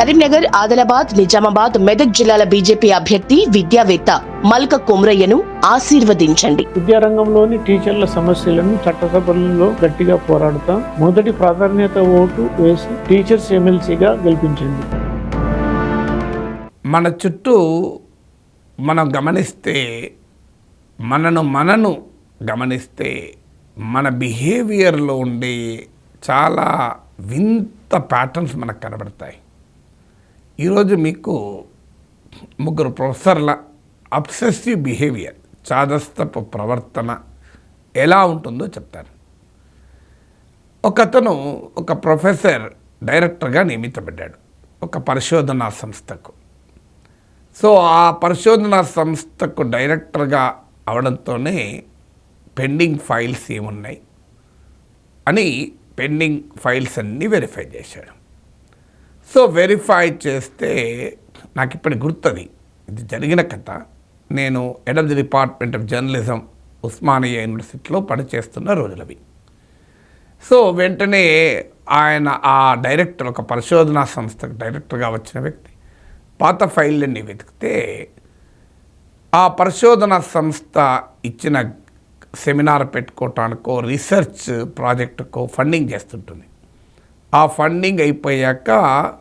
కరీంనగర్ ఆదిలాబాద్ నిజామాబాద్ మెదక్ జిల్లాల బీజేపీ అభ్యర్థి విద్యావేత్త మల్క కుమ్రయ్యను ఆశీర్వదించండి. విద్యారంగంలోని టీచర్ల సమస్యలను చట్టసభలలో గట్టిగా పోరాడుతాం మొదటి ప్రాధాన్యత ఓటు వేసి టీచర్స్ ఎమ్మెల్సీగా గెలిపించింది మన చుట్టూ మనం గమనిస్తే మనను మనను గమనిస్తే మన బిహేవియర్లో ఉండే చాలా వింత ప్యాటర్న్స్ మనకు కనబడతాయి. ఈరోజు మీకు ముగ్గురు ప్రొఫెసర్ల అబ్సెసివ్ బిహేవియర్ చాదస్తపు ప్రవర్తన ఎలా ఉంటుందో చెప్తాను. ఒకతను ఒక ప్రొఫెసర్ డైరెక్టర్గా నియమితపడ్డాడు ఒక పరిశోధనా సంస్థకు. సో ఆ పరిశోధనా సంస్థకు డైరెక్టర్గా అవడంతోనే పెండింగ్ ఫైల్స్ ఏమున్నాయి అని పెండింగ్ ఫైల్స్ అన్నీ వెరిఫై చేశాడు. సో వెరిఫై చేస్తే నాకు ఇప్పుడు గుర్తుంది. ఇది జరిగిన కథ. నేను head department of journalism Osmania యూనివర్సిటీలో పనిచేస్తున్న రోజులవి. సో వెంటనే ఆయన ఆ డైరెక్టర్ ఒక పరిశోధనా సంస్థకు డైరెక్టర్గా వచ్చిన వ్యక్తి పాత ఫైళ్ళని వెతికితే ఆ పరిశోధన సంస్థ ఇచ్చిన సెమినార్ పెట్టుకోవటానికో రీసెర్చ్ ప్రాజెక్టుకో ఫండింగ్ చేస్తుంటుంది. ఆ ఫండింగ్ అయిపోయాక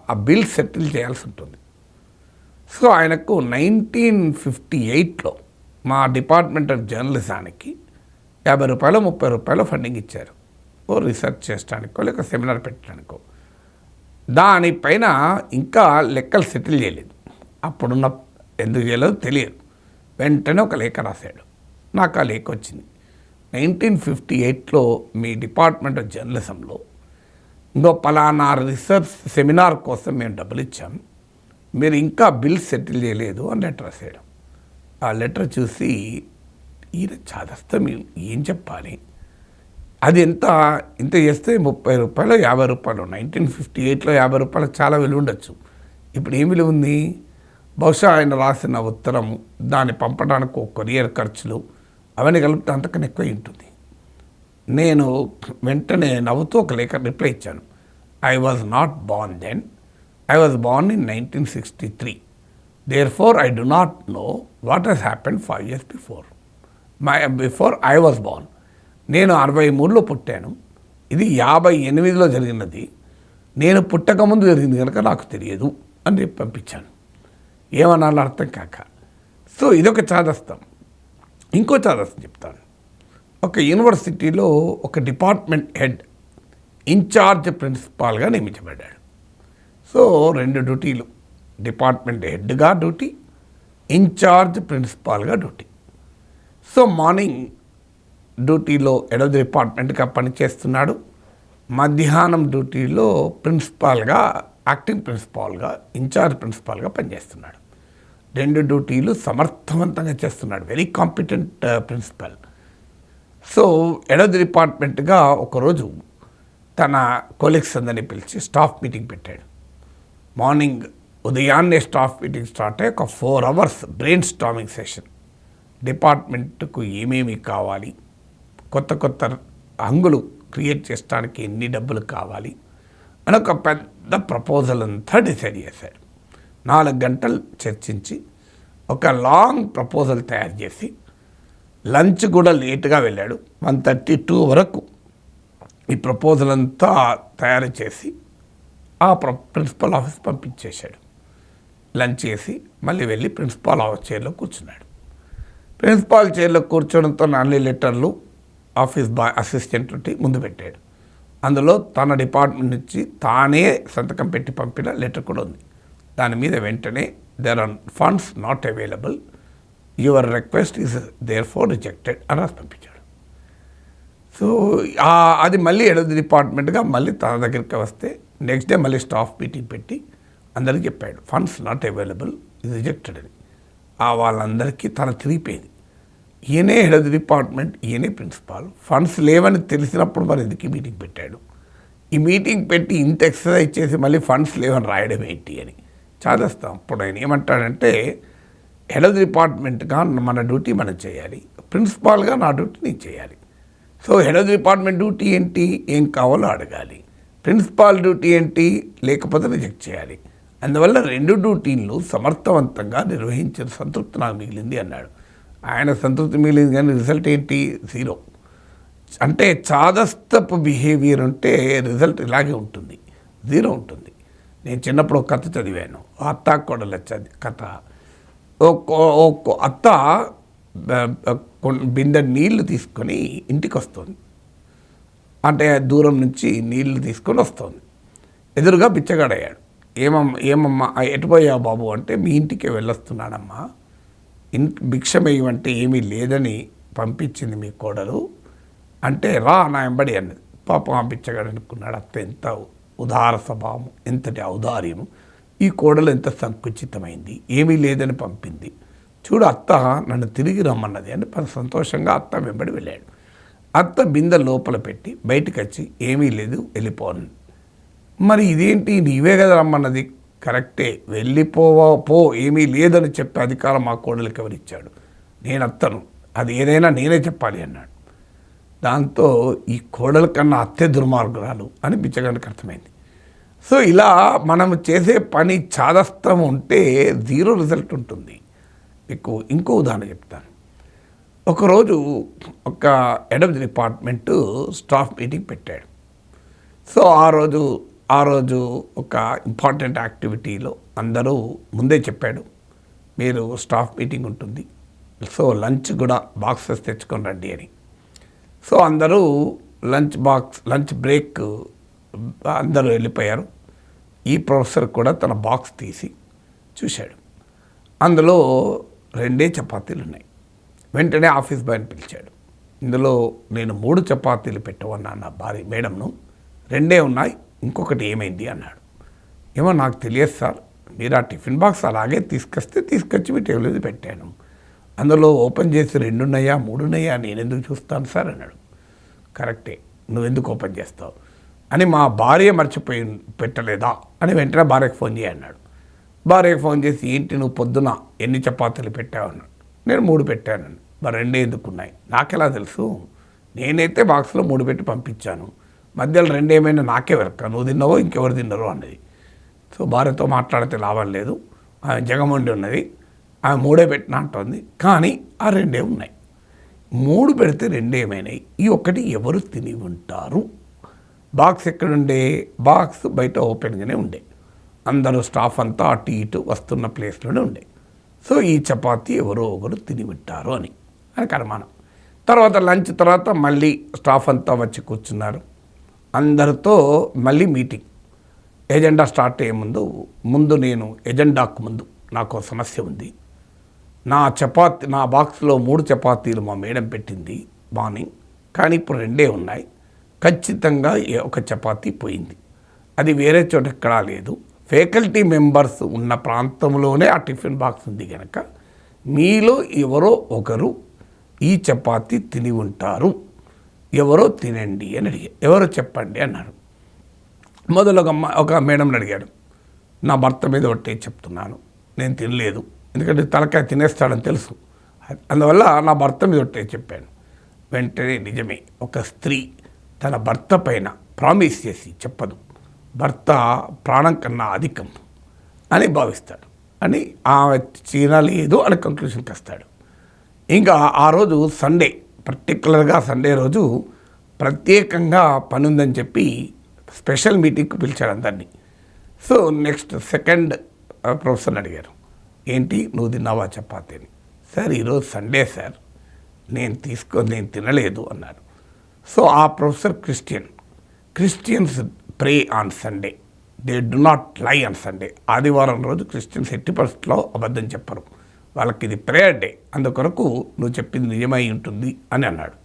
ఆ బిల్ సెటిల్ చేయాల్సి ఉంటుంది. సో ఆయనకు నైన్టీన్ ఫిఫ్టీ ఎయిట్లో మా డిపార్ట్మెంట్ ఆఫ్ జర్నలిజానికి యాభై రూపాయలు ముప్పై రూపాయలు ఫండింగ్ ఇచ్చారు. ఓ రీసెర్చ్ చేయడానికో లేక సెమినార్ పెట్టడానికో. దానిపైన ఇంకా లెక్కలు సెటిల్ చేయలేదు. అప్పుడున్న ఎందుకు చేయలేదో తెలియదు. వెంటనే ఒక లేఖ రాశాడు. నాకు ఆ లేఖ వచ్చింది. నైన్టీన్ ఫిఫ్టీ ఎయిట్లో మీ డిపార్ట్మెంట్ ఆఫ్ జర్నలిజంలో ఇంకో పలానా రీసెర్చ్ సెమినార్ కోసం మేము డబ్బులు ఇచ్చాం. మీరు ఇంకా బిల్ సెటిల్ చేయలేదు అని లెటర్ రాశాడు ఆ లెటర్ చూసి ఈయన చాదస్తం ఏం చెప్పాలి? అది ఎంత ఇంత చేస్తే ముప్పై రూపాయలు యాభై రూపాయలు నైన్టీన్ ఫిఫ్టీ ఎయిట్లో యాభై రూపాయలు చాలా విలువ ఉండొచ్చు. ఇప్పుడు ఏం విలువ ఉంది? బహుశా ఆయన రాసిన ఉత్తరం దాన్ని పంపడానికి ఒక కొరియర్ ఖర్చులు అవన్నీ కలిపితే అంతకన్నా ఎక్కువ ఉంటుంది నేను వెంటనే నవ్వుతూ ఒక లేఖ రిప్లై ఇచ్చాను. I was not born then I was born in nineteen sixty three therefore I do not know what has happen five years before my before I was born నేను అరవై మూడులో పుట్టాను. ఇది యాభై ఎనిమిదిలో జరిగినది. నేను పుట్టకముందు జరిగింది కనుక నాకు తెలియదు అని చెప్పి పంపించాను. ఏమనాలో అర్థం కాక. సో ఇదొక చాదస్తం. ఇంకో చాదస్తం చెప్తాను. ఒక యూనివర్సిటీలో ఒక డిపార్ట్మెంట్ హెడ్ ఇన్ఛార్జ్ ప్రిన్సిపాల్గా నియమించబడ్డాడు. సో రెండు డ్యూటీలు. డిపార్ట్మెంట్ హెడ్గా డ్యూటీ ఇన్ఛార్జ్ ప్రిన్సిపాల్గా డ్యూటీ. సో మార్నింగ్ డ్యూటీలో హెడ్ డిపార్ట్మెంట్గా పనిచేస్తున్నాడు. మధ్యాహ్నం డ్యూటీలో ప్రిన్సిపాల్గా యాక్టింగ్ ప్రిన్సిపాల్గా ఇన్ఛార్జ్ ప్రిన్సిపాల్గా పనిచేస్తున్నాడు. రెండు డ్యూటీలు సమర్థవంతంగా చేస్తున్నాడు. Very competent principal. So head డిపార్ట్మెంట్గా ఒకరోజు తన కొలీగ్స్ అందరినీ పిలిచి స్టాఫ్ మీటింగ్ పెట్టాడు. మార్నింగ్ ఉదయాన్నే స్టాఫ్ మీటింగ్ స్టార్ట్ అయ్యి ఒక four hours brainstorming session. డిపార్ట్మెంట్కు ఏమేమి కావాలి? కొత్త కొత్త హంగులు క్రియేట్ చేయడానికి ఎన్ని డబ్బులు కావాలి? అని ఒక పెద్ద ప్రపోజల్ అంతా డిసైడ్ చేశారు నాలుగు గంటలు చర్చించి ఒక లాంగ్ ప్రపోజల్ తయారు చేసి లంచ్ కూడా లేట్గా వెళ్ళాడు. వన్ థర్టీ టూ వరకు ఈ ప్రపోజల్ అంతా తయారు చేసి ఆ ప్ర ప్రిన్సిపల్ ఆఫీస్ పంపించేశాడు. లంచ్ చేసి మళ్ళీ వెళ్ళి ప్రిన్సిపాల్ ఆఫీస్ చైర్లో కూర్చున్నాడు. ప్రిన్సిపాల్ చైర్లో కూర్చోడంతో అన్ని లెటర్లు ఆఫీస్ బాయ్ అసిస్టెంట్ నుండి ముందు పెట్టాడు. అందులో తన డిపార్ట్మెంట్ నుంచి తానే సంతకం పెట్టి పంపిన లెటర్ కూడా ఉంది. దాని మీద వెంటనే there are funds not available. Your request is therefore rejected అని రాసి పంపించాడు సో అది మళ్ళీ ఎడది డిపార్ట్మెంట్గా మళ్ళీ తన దగ్గరికి వస్తే నెక్స్ట్ డే మళ్ళీ స్టాఫ్ మీటింగ్ పెట్టి అందరికీ చెప్పాడు ఫండ్స్ నాట్ అవైలబుల్ ఇది రిజెక్టెడ్ అని. ఆ వాళ్ళందరికీ తన తిరిగిపోయింది. ఈయనే హెడ్ ఆఫ్ ది డిపార్ట్మెంట్ ఈయనే ప్రిన్సిపాల్ ఫండ్స్ లేవని తెలిసినప్పుడు మరి ఎందుకు మీటింగ్ పెట్టాడు? ఈ మీటింగ్ పెట్టి ఇంత ఎక్సర్సైజ్ చేసి మళ్ళీ ఫండ్స్ లేవని రాయడం ఏంటి? అని. చాదేస్తాం అప్పుడు ఆయన ఏమంటాడంటే హెడ్ ఆఫ్ డిపార్ట్మెంట్గా మన డ్యూటీ మనం చేయాలి. ప్రిన్సిపాల్గా నా డ్యూటీ నేను చేయాలి. So head of department duty ఏంటి? ఏం కావాలో అడగాలి. ప్రిన్సిపాల్ డ్యూటీ ఏంటి? లేకపోతే రిజెక్ట్ చేయాలి. అందువల్ల రెండు డ్యూటీలు సమర్థవంతంగా నిర్వహించిన సంతృప్తి నాకు మిగిలింది అన్నాడు. ఆయన సంతృప్తి మిగిలింది కానీ రిజల్ట్ ఏంటి? జీరో. అంటే చాదస్తపు బిహేవియర్ ఉంటే రిజల్ట్ ఇలాగే ఉంటుంది. జీరో ఉంటుంది. నేను చిన్నప్పుడు ఒక కథ చదివాను. అత్తాకోడల చది కథ. అత్త బ- బిందె నీళ్ళు తీసుకొని ఇంటికి వస్తుంది అంటే దూరం నుంచి నీళ్ళు తీసుకొని వస్తుంది. ఎదురుగా బిచ్చగాడయ్యాడు. ఏమమ్మా ఏమమ్మా ఎటుపోయావు బాబు అంటే మీ ఇంటికి వెళ్ళొస్తున్నానమ్మా. ఇన్ భిక్షమేయమంటే ఏమీ లేదని పంపించింది మీ కోడలు. అంటే రా నా ఎంబడి అన్నది. పాపం ఆ బిచ్చగాడు అనుకున్నాడు అత్త ఎంత ఉదార స్వభావం ఎంతటి ఔదార్యము. ఈ కోడలు ఎంత సంకుచితమైంది? ఏమీ లేదని పంపింది. చూడు అత్త నన్ను తిరిగి రమ్మన్నది అని సంతోషంగా అత్త వెంబడి వెళ్ళాడు. అత్త బిందె లోపల పెట్టి బయటకు వచ్చి ఏమీ లేదు వెళ్ళిపోను మరి ఇదేంటి? నీవే కదా రమ్మన్నది. కరెక్టే వెళ్ళిపోవా పో ఏమీ లేదని చెప్పే అధికారం మా కోడలికి ఎవరిచ్చాడు? నేను అత్తను అది ఏదైనా నేనే చెప్పాలి అన్నాడు. దాంతో ఈ కోడల కన్నా అత్తే దుర్మార్గురాలు అని బిచ్చగానికి అర్థమైంది. సో ఇలా మనం చేసే పని చాదస్తం ఉంటే జీరో రిజల్ట్ ఉంటుంది. మీకు ఇంకో ఉదాహరణ చెప్తాను. ఒకరోజు ఒక ఎడమ్ డిపార్ట్మెంటు స్టాఫ్ మీటింగ్ పెట్టాడు. సో ఆ రోజు ఆ రోజు ఒక ఇంపార్టెంట్ యాక్టివిటీలో అందరూ ముందే చెప్పాడు మీరు స్టాఫ్ మీటింగ్ ఉంటుంది. సో లంచ్ కూడా బాక్సెస్ తెచ్చుకొని రండి అని. సో అందరూ లంచ్ బాక్స్ లంచ్ బ్రేక్ అందరూ వెళ్ళిపోయారు. ఈ ప్రొఫెసర్ కూడా తన బాక్స్ తీసి చూశాడు. అందులో రెండే చపాతీలు ఉన్నాయి. వెంటనే ఆఫీస్ బాయ్ని పిలిచాడు. ఇందులో నేను మూడు చపాతీలు పెట్టమన్నా నా భార్య మేడంను. రెండే ఉన్నాయి ఇంకొకటి ఏమైంది అన్నాడు. ఏమో నాకు తెలియదు సార్. మీరు ఆ టిఫిన్ బాక్స్ అలాగే తీసుకొస్తే తీసుకొచ్చి మీ టేబుల్ మీద పెట్టాను. అందులో ఓపెన్ చేసి రెండున్నాయా మూడున్నాయా నేను ఎందుకు చూస్తాను సార్ అన్నాడు. కరెక్టే నువ్వెందుకు ఓపెన్ చేస్తావు? అని మా భార్య మర్చిపోయి పెట్టలేదా? అని వెంటనే భార్యకు ఫోన్ చేయి అన్నాడు. భార్యకు ఫోన్ చేసి ఏంటి నువ్వు పొద్దున ఎన్ని చపాతీలు పెట్టావు? అన్నాడు. నేను మూడు పెట్టాను మరి రెండే ఎందుకున్నాయి? నాకెలా తెలుసు? నేనైతే బాక్స్లో మూడు పెట్టి పంపించాను. మధ్యలో రెండు ఏమైనా నాకే వెరక నువ్వు తిన్నావో ఇంకెవరు తిన్నారో అన్నది. సో భార్యతో మాట్లాడితే లాభం లేదు. ఆమె జగమండి ఉన్నది. ఆమె మూడే పెట్టిన అంటుంది. కానీ ఆ రెండే ఉన్నాయి. మూడు పెడితే రెండేమైనాయి? ఈ ఒక్కటి ఎవరు తిని ఉంటారు? బాక్స్ ఎక్కడుండే? బాక్స్ బయట ఓపెన్గానే ఉండే. అందరూ స్టాఫ్ అంతా అటు ఇటు వస్తున్న ప్లేస్లోనే ఉండే. సో ఈ చపాతీ ఎవరో ఒకరు తిని అని. అని అనుమానం తర్వాత లంచ్ తర్వాత మళ్ళీ స్టాఫ్ అంతా వచ్చి కూర్చున్నారు. అందరితో మళ్ళీ మీటింగ్. ఎజెండా స్టార్ట్ అయ్యే ముందు ముందు నేను ఎజెండాకు ముందు నాకు సమస్య ఉంది. నా చపాతి నా బాక్స్లో మూడు చపాతీలు మా మేడం పెట్టింది మార్నింగ్. కానీ ఇప్పుడు రెండే ఉన్నాయి. ఖచ్చితంగా ఒక చపాతీ పోయింది. అది వేరే చోట ఎక్కడా లేదు. ఫ్యాకల్టీ మెంబర్స్ ఉన్న ప్రాంతంలోనే ఆ టిఫిన్ బాక్స్ ఉంది కనుక మీలో ఎవరో ఒకరు ఈ చపాతి తిని ఉంటారు. ఎవరో తినండి అని అడిగారు. ఎవరో చెప్పండి అన్నారు. మొదలు ఒక ఒక మేడంని అడిగాడు. నా భర్త మీద ఒట్టే చెప్తున్నాను. నేను తినలేదు. ఎందుకంటే తలకాయ తినేస్తాడని తెలుసు. అందువల్ల నా భర్త మీద ఒట్టే చెప్పాను. వెంటనే నిజమే ఒక స్త్రీ తన భర్త పైన ప్రామిస్ చేసి చెప్పదు. భర్త ప్రాణం కన్నా అధికం అని భావిస్తాడు. అని ఆమె తినలేదు అని కంక్లూషన్కి వస్తాడు. ఇంకా ఆ రోజు సండే పర్టికులర్గా సండే రోజు ప్రత్యేకంగా పని ఉందని చెప్పి స్పెషల్ మీటింగ్కి పిలిచాడు అందరినీ. సో నెక్స్ట్ సెకండ్ ప్రొఫెసర్ అడిగారు. ఏంటి? నువ్వు తిన్నావా చపాతీని? సార్ ఈరోజు సండే సార్. నేను తీసుకో నేను తినలేదు అన్నారు. so uh professor Christian Christians pray on Sunday they do not lie on Sunday ఆదివారం రోజు క్రిస్టియన్స్ ఎట్టి పరిస్థితుల్లో అబద్ధం చెప్పరు వాళ్ళకి ఇది ప్రేయర్ డే అందుకొరకు నువ్వు చెప్పింది నిజమై ఉంటుంది అని అన్నాడు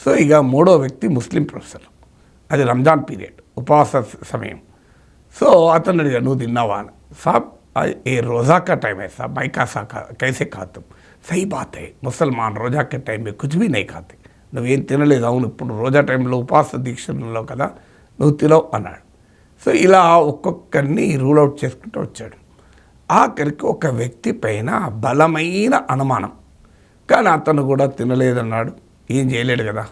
సో ఇక మూడో వ్యక్తి ముస్లిం ప్రొఫెసర్ అది రంజాన్ పీరియడ్ ఉపవాస సమయం సో అతను అడిగాడు నువ్వు తిన్నావా అని సాబ్ ఏ रोज़ा का टाइम है साहब भाई का सा खा कैसे खाते तुम सही बात है मुसलमान రోజా के टाइम में कुछ भी नहीं खाते నువ్వేం తినలేదు. అవును ఇప్పుడు రోజా టైంలో ఉపాస దీక్షలో కదా నువ్వు తినవు అన్నాడు. సో ఇలా ఒక్కొక్కరిని రూల్ అవుట్ చేసుకుంటూ వచ్చాడు. ఆఖరికి ఒక వ్యక్తి పైన బలమైన అనుమానం. కానీ అతను కూడా తినలేదన్నాడు. ఏం చేయలేడు కదా.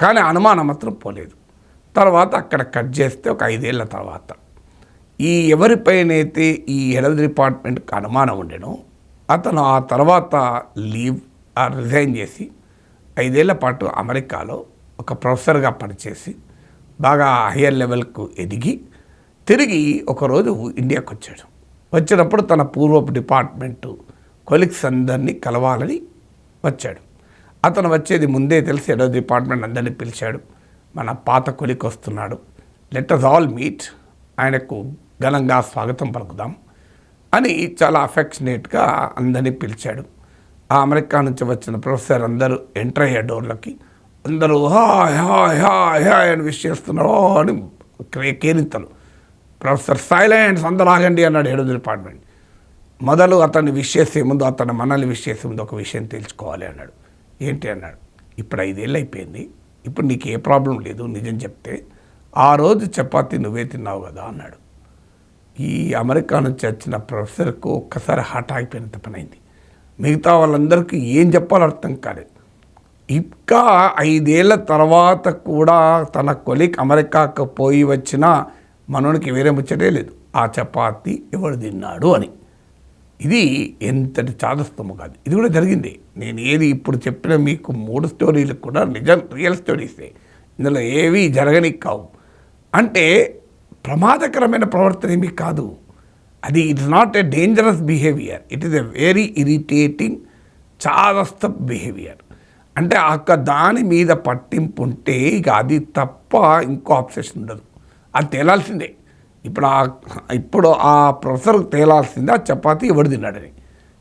కానీ అనుమానం మాత్రం పోలేదు. తర్వాత అక్కడ కట్ చేస్తే ఒక ఐదేళ్ళ తర్వాత ఈ ఎవరిపైనైతే ఈ హెల్త్ డిపార్ట్మెంట్కి అనుమానం ఉండేనో అతను ఆ తర్వాత లీవ్ రిజైన్ చేసి ఐదేళ్ళ పాటు అమెరికాలో ఒక ప్రొఫెసర్గా పనిచేసి బాగా హయ్యర్ లెవెల్కు ఎదిగి తిరిగి ఒకరోజు ఇండియాకు వచ్చాడు వచ్చినప్పుడు తన పూర్వపు డిపార్ట్మెంటు కొలిక్స్ అందరినీ కలవాలని వచ్చాడు. అతను వచ్చేది ముందే తెలిసి ఏడో డిపార్ట్మెంట్ అందరినీ పిలిచాడు. మన పాత కొలిక్ వస్తున్నాడు. Let us all meet. ఆయనకు ఘనంగా స్వాగతం పలుకుదాం అని చాలా అఫెక్షనేట్గా అందరినీ పిలిచాడు. ఆ అమెరికా నుంచి వచ్చిన ప్రొఫెసర్ అందరూ ఎంటర్ అయ్యే డోర్లకి అందరూ హాయ్ హాయ్ హాయ్ హాయ్ అని విష్ చేస్తున్నారు అని కేరింతలు. ప్రొఫెసర్ సైలెన్స్ అందరూ ఆగండి అన్నాడు హెడ్ డిపార్ట్మెంట్. మొదలు అతన్ని విష్ చేసే ముందు అతను మనల్ని విష్ చేసే ముందు ఒక విషయం తెలుసుకోవాలి అన్నాడు. ఏంటి అన్నాడు? ఇప్పుడు ఐదేళ్ళు అయిపోయింది. ఇప్పుడు నీకు ఏ ప్రాబ్లం లేదు నిజం చెప్తే ఆ రోజు చపాతీ నువ్వే తిన్నావు కదా అన్నాడు. ఈ అమెరికా నుంచి వచ్చిన ప్రొఫెసర్కు ఒక్కసారి హార్ట్ ఆగిపోయినంత పని అయింది మిగతా వాళ్ళందరికీ ఏం చెప్పాలో అర్థం కాలేదు. ఇంకా ఐదేళ్ళ తర్వాత కూడా తన కొలిక్ అమెరికాకు పోయి వచ్చిన మనోనికి వేరే ముచ్చటే లేదు. ఆ చపాతి ఎవడు తిన్నాడు అని. ఇది ఎంతటి చాదస్తము కాదు. ఇది కూడా జరిగింది. నేను ఏది ఇప్పుడు చెప్పిన మీకు మూడు స్టోరీలు కూడా నిజం రియల్ స్టోరీసే. ఇందులో ఏవి జరగని కావు అంటే ప్రమాదకరమైన ప్రవర్తన ఏమీ కాదు. అది it's not a dangerous behaviour it is a very irritating చాదస్త behaviour అంటే అక్క దాని మీద పట్టింపు ఉంటే ఇక అది తప్ప ఇంకో ఆప్షన్ ఉండదు. అది తేలాల్సిందే. ఇప్పుడు ఆ ఇప్పుడు ఆ ప్రొఫెసర్ తేలాల్సిందే ఆ చపాతీ ఎవడు తిన్నాడని.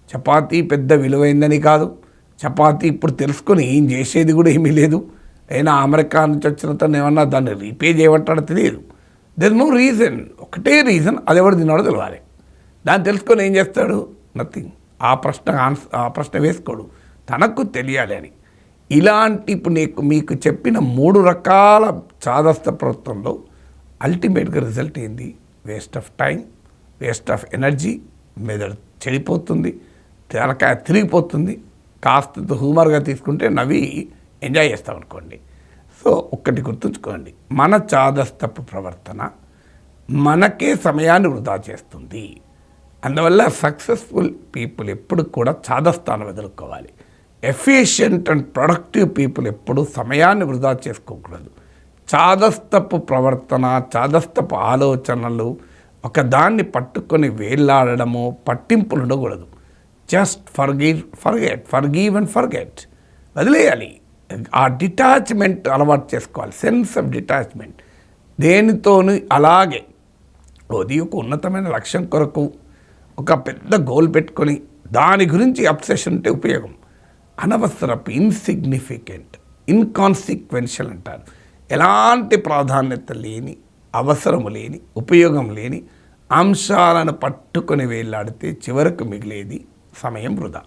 చపాతీ పెద్ద విలువైందని కాదు. చపాతీ ఇప్పుడు తెలుసుకొని ఏం చేసేది కూడా ఏమీ లేదు. అయినా అమెరికా నుంచి వచ్చిన తను ఏమన్నా దాన్ని రీపే చేయమంటాడో తెలియదు. దెర్ నో రీజన్ ఒకటే రీజన్ అది ఎవడు తిన్నాడో తెలియాలి దాన్ని తెలుసుకొని ఏం చేస్తాడు? నథింగ్ ఆ ప్రశ్న ఆన్సర్ ఆ ప్రశ్న వేసుకోడు. తనకు తెలియాలి అని ఇలాంటి ఇప్పుడు నీకు మీకు చెప్పిన మూడు రకాల చాదస్త ప్రభుత్వంలో అల్టిమేట్గా రిజల్ట్ ఏంది? Waste of time waste of energy మెదడు చెడిపోతుంది తెలకాయ తిరిగిపోతుంది కాస్త హ్యూమర్గా తీసుకుంటే నవ్వి ఎంజాయ్ చేస్తాం అనుకోండి. సో ఒక్కటి గుర్తుంచుకోండి. మన చాదస్తపు ప్రవర్తన మనకే సమయాన్ని వృధా చేస్తుంది. అందువల్ల సక్సెస్ఫుల్ పీపుల్ ఎప్పుడు కూడా చాదస్థానం ఎదుర్కోవాలి. ఎఫిషియంట్ అండ్ ప్రొడక్టివ్ పీపుల్ ఎప్పుడు సమయాన్ని వృధా చేసుకోకూడదు. చాదస్తపు ప్రవర్తన చాదస్తపు ఆలోచనలు ఒక దాన్ని పట్టుకొని వేలాడడము పట్టింపులు ఉండకూడదు. Just forgive forget forgive and forget వదిలేయాలి. ఆ డిటాచ్మెంట్ అలవాటు చేసుకోవాలి. సెన్స్ ఆఫ్ డిటాచ్మెంట్ దేనితోని అలాగే. ఉదయకు ఒక ఉన్నతమైన లక్ష్యం కొరకు ఒక పెద్ద గోల్ పెట్టుకొని దాని గురించి అబ్సెషన్ ఉంటే ఉపయోగం. అనవసరపు ఇన్సిగ్నిఫికెంట్ ఇన్కాన్సిక్వెన్షియల్ అంటారు. ఎలాంటి ప్రాధాన్యత లేని అవసరము లేని ఉపయోగం లేని అంశాలను పట్టుకొని వేలాడితే చివరకు మిగిలేది సమయం వృధా.